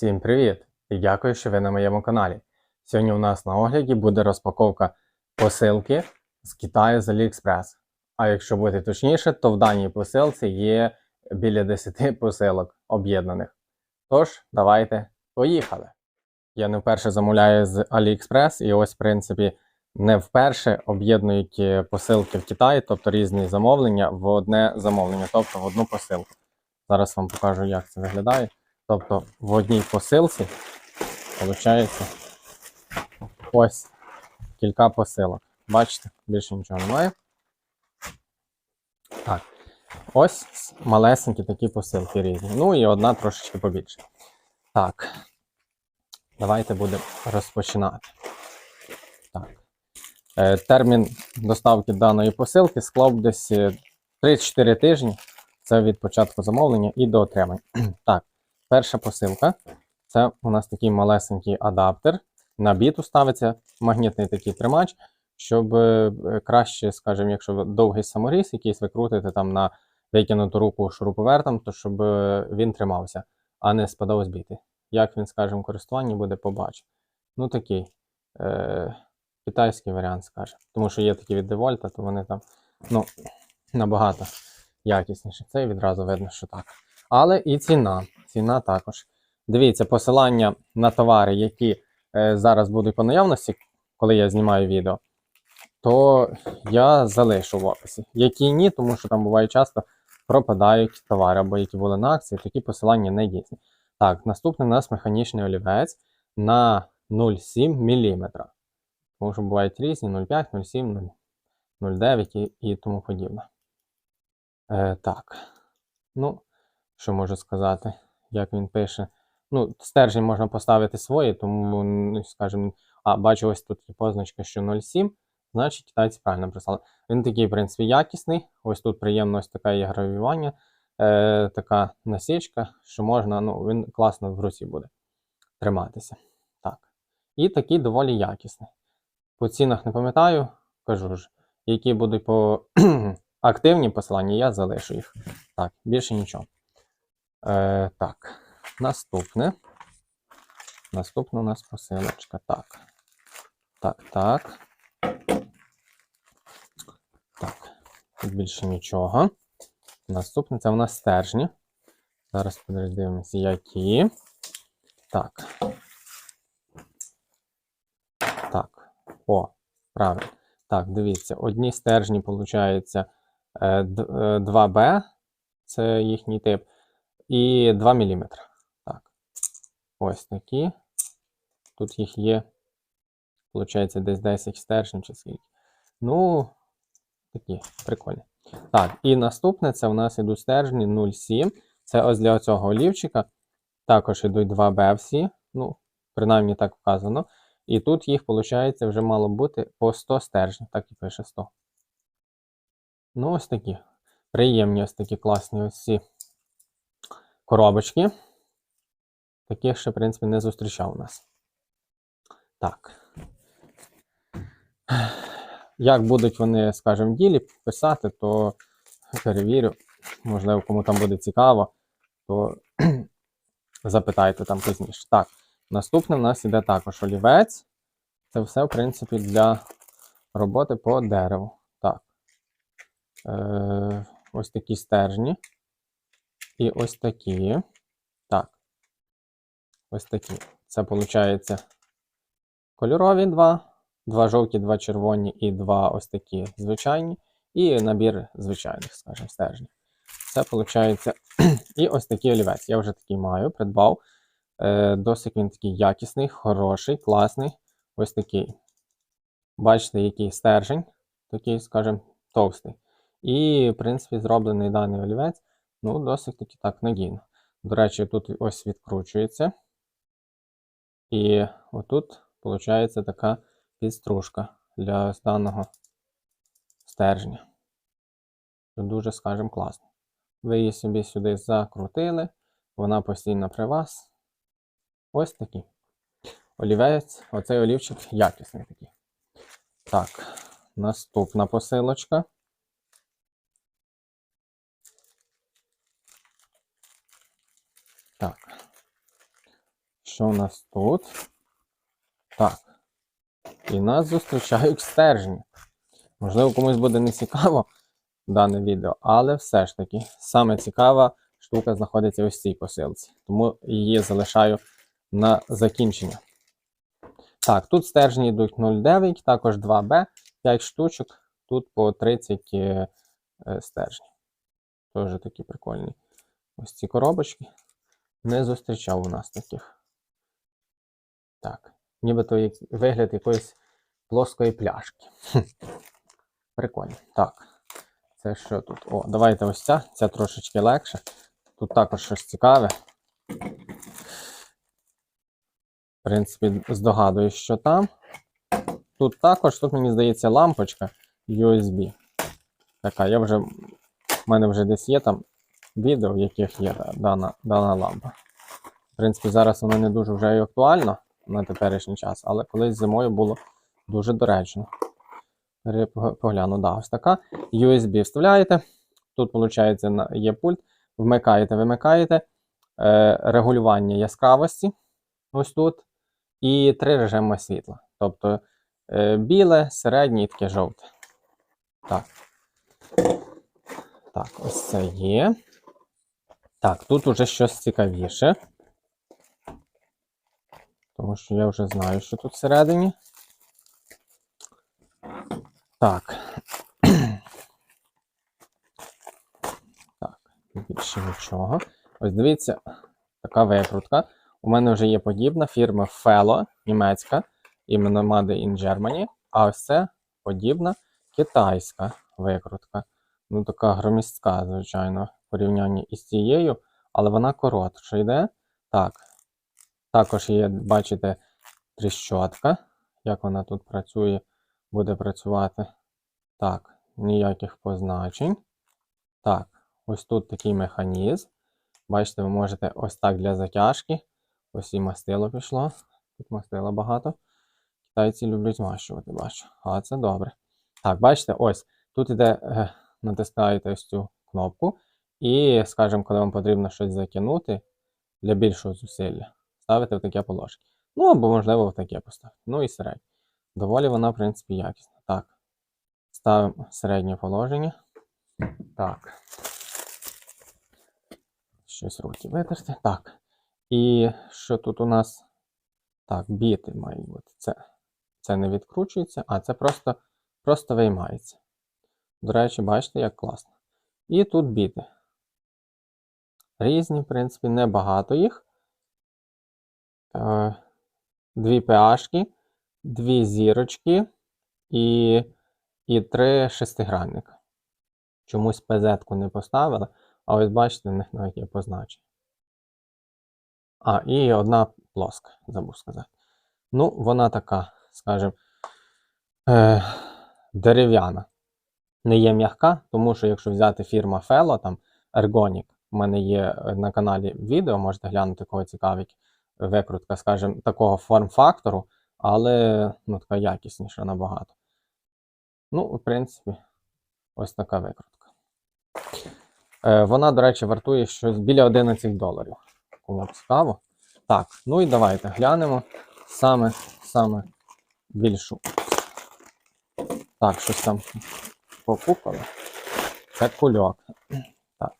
Всім привіт! І дякую, що ви на моєму каналі. Сьогодні у нас на огляді буде розпаковка посилки з Китаю з AliExpress. А якщо бути точніше, то в даній посилці є біля 10 посилок об'єднаних. Тож, давайте поїхали. Я не вперше замовляю з AliExpress, і ось, в принципі, не вперше об'єднують е, посилки в Китаї, тобто різні замовлення в одне замовлення, тобто в одну посилку. Зараз вам покажу, як це виглядає. Тобто в одній посилці виходить ось кілька посилок. Бачите, більше нічого немає. Так. Ось малесенькі такі посилки різні. Ну і одна трошечки побільше. Так. Давайте будемо розпочинати. Так. Е, термін доставки даної посилки склав десь е, 3-4 тижні. Це від початку замовлення і до отримання. так. Перша посилка це у нас такий малесенький адаптер. На біту ставиться магнітний такий тримач, щоб е, краще, скажімо, якщо довгий саморіз, якийсь ви крутите там на викинуту руку шуруповертом, то щоб е, він тримався, а не спадав з біти. Як він, скажімо, в користуванні буде, побачимо. Ну такий е, китайський варіант, скажімо. Тому що є такі від Девольта, то вони там ну, набагато якісніші. Це відразу видно, що так. Але і ціна. Ціна також. Дивіться, посилання на товари, які е, зараз будуть по наявності, коли я знімаю відео, то я залишу в описі. Які ні, тому що там буває часто пропадають товари, або які були на акції, такі посилання не дійсні. Так, наступний у нас механічний олівець на 0,7 мм. Тому що бувають різні 0,5, 0,7, 0,9 і, і тому подібне. Е, так. Ну, що можу сказати, як він пише. Ну, стержень можна поставити свої, тому, ну, скажімо, а бачу, ось тут є позначка, що 0,7, значить китайці правильно прислали. Він такий, в принципі, якісний. Ось тут приємно ось таке є гравіювання, е, така насічка, що можна, ну, він класно в руці буде триматися. Так. І такий доволі якісний. По цінах не пам'ятаю, кажу ж, які будуть по активні посилання, я залишу їх. Так, більше нічого. Е, так, наступне. Наступна у нас посилочка. Так. Так, так. Так. Тут більше нічого. Наступне це у нас стержні. Зараз подивимося, які. Так. Так. О, правильно. Так, дивіться, одні стержні, виходить, 2B, це їхній тип і 2 мм. Так. Ось такі. Тут їх є, виходить, десь 10 стержнів чи скільки. Ну, такі, прикольні. Так, і наступне це у нас ідуть стержні 0,7. Це ось для цього олівчика. Також ідуть 2 b всі. Ну, принаймні так вказано. І тут їх, виходить, вже мало бути по 100 стержнів. Так і пише 100. Ну, ось такі. Приємні ось такі класні ось ці коробочки. Таких ще, в принципі, не зустрічав у нас. Так. Як будуть вони, скажімо, в ділі писати, то перевірю. Можливо, кому там буде цікаво, то запитайте там пізніше. Так, наступне в нас іде також олівець. Це все, в принципі, для роботи по дереву. Так. Е, Ось такі стержні. І ось такі. Так. Ось такі. Це виходить кольорові два. Два жовті, два червоні і два ось такі звичайні. І набір звичайних, скажімо, стержнів. Це виходить. І ось такий олівець. Я вже такий маю, придбав. Е, Досить він такий якісний, хороший, класний. Ось такий. Бачите, який стержень, такий, скажімо, товстий. І, в принципі, зроблений даний олівець. Ну, досить таки так надійно. До речі, тут ось відкручується. І отут, виходить, така підстружка для даного стержня. Дуже, скажімо, класно. Ви її собі сюди закрутили, вона постійно при вас. Ось такий. Олівець, оцей олівчик якісний такий. Так, наступна посилочка. Що у нас тут? Так. І нас зустрічають стержні. Можливо, комусь буде не цікаво дане відео, але все ж таки, саме цікава штука знаходиться ось в цій посилці. Тому її залишаю на закінчення. Так, тут стержні йдуть 0,9, також 2Б, 5 штучок, тут по 30 е, е. Теж такі прикольні. Ось ці коробочки. Не зустрічав у нас таких. Так. Нібито як вигляд якоїсь плоскої пляшки. Прикольно. Так. Це що тут? О, давайте ось ця. Ця трошечки легше. Тут також щось цікаве. В принципі, здогадуюсь, що там. Тут також, тут, мені здається, лампочка USB. Така, я вже. У мене вже десь є там відео, в яких є дана, дана лампа. В принципі, зараз вона не дуже вже актуальна на теперішній час, але колись зимою було дуже доречно. Погляну, да, ось така. USB вставляєте. Тут, виходить, є пульт. Вмикаєте, вимикаєте. Е, регулювання яскравості. Ось тут. І три режими світла. Тобто е, біле, середнє і таке жовте. Так. Так, ось це є. Так, тут уже щось цікавіше. Тому що я вже знаю, що тут всередині. Так. Так, більше нічого. Ось дивіться, така викрутка. У мене вже є подібна фірма Fellow, німецька, іменно Made in Germany. А ось це подібна китайська викрутка. Ну, така громістка, звичайно, в порівнянні із цією, але вона коротша йде. Так. Також є, бачите, тріщотка. Як вона тут працює, буде працювати. Так, ніяких позначень. Так, ось тут такий механізм. Бачите, ви можете ось так для затяжки. Ось і мастило пішло. Тут мастила багато. Китайці люблять змащувати, бачу. Але це добре. Так, бачите, ось тут іде, е, натискаєте ось цю кнопку. І, скажімо, коли вам потрібно щось закинути для більшого зусилля, ставите в таке положення. Ну, або, можливо, в таке поставити. Ну і середнє. Доволі вона, в принципі, якісна. Так. Ставимо середнє положення. Так. Щось руки витерти. Так. І що тут у нас? Так, біти мають бути. Це, це не відкручується, а це просто, просто виймається. До речі, бачите, як класно. І тут біти. Різні, в принципі, небагато їх. Е, Дві PH, дві зірочки і, і три шестигранника. Чомусь PZ-ку не поставили, а ось бачите, в них навіть є позначення. А, і одна плоска, забув сказати. Ну, вона така, скажімо, е, дерев'яна. Не є м'яка, тому що якщо взяти фірма Fellow, там Ergonic, у мене є на каналі відео, можете глянути, кого цікавить викрутка, скажімо, такого форм-фактору, але ну, така якісніша набагато. Ну, в принципі, ось така викрутка. Е, вона, до речі, вартує щось біля 11 доларів. Кому цікаво. Так, ну і давайте глянемо саме, саме більшу. Так, щось там попукало. Це кульок. Так,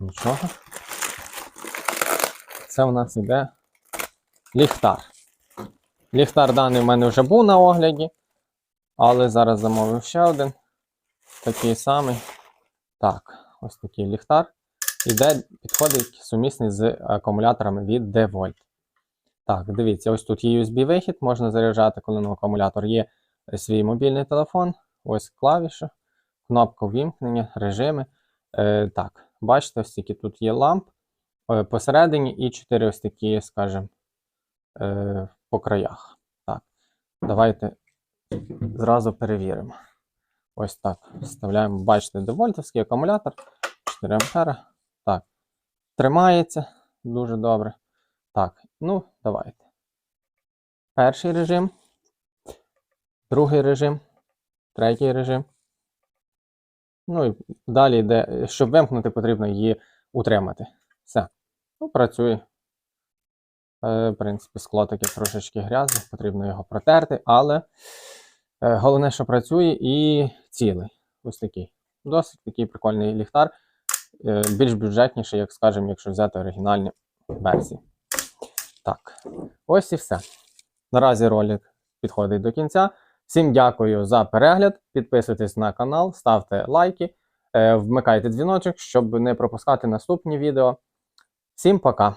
нічого. Це у нас іде ліхтар. Ліхтар даний в мене вже був на огляді, але зараз замовив ще один. Такий самий. Так, ось такий ліхтар. Іде, підходить сумісний з акумуляторами від DeVolt. Так, дивіться, ось тут є USB-вихід, можна заряджати, коли на акумулятор є свій мобільний телефон. Ось клавіша, кнопка ввімкнення, режими. Е, так, бачите, ось тут є ламп е, посередині і 4 ось такі, скажімо, е, по краях. Так, давайте зразу перевіримо. Ось так. Вставляємо, бачите, девольтовський акумулятор 4 ампера. Так, тримається дуже добре. Так, ну, давайте. Перший режим, другий режим, третій режим. Ну і далі йде, щоб вимкнути, потрібно її утримати. Все. Ну, працює. Е, В принципі, скло таке трошечки грязне, потрібно його протерти, але е, головне, що працює і цілий. Ось такий. Досить такий прикольний ліхтар. Е, Більш бюджетніший, як скажемо, якщо взяти оригінальні версії. Так, ось і все. Наразі ролик підходить до кінця. Всім дякую за перегляд. Підписуйтесь на канал, ставте лайки, вмикайте дзвіночок, щоб не пропускати наступні відео. Всім пока!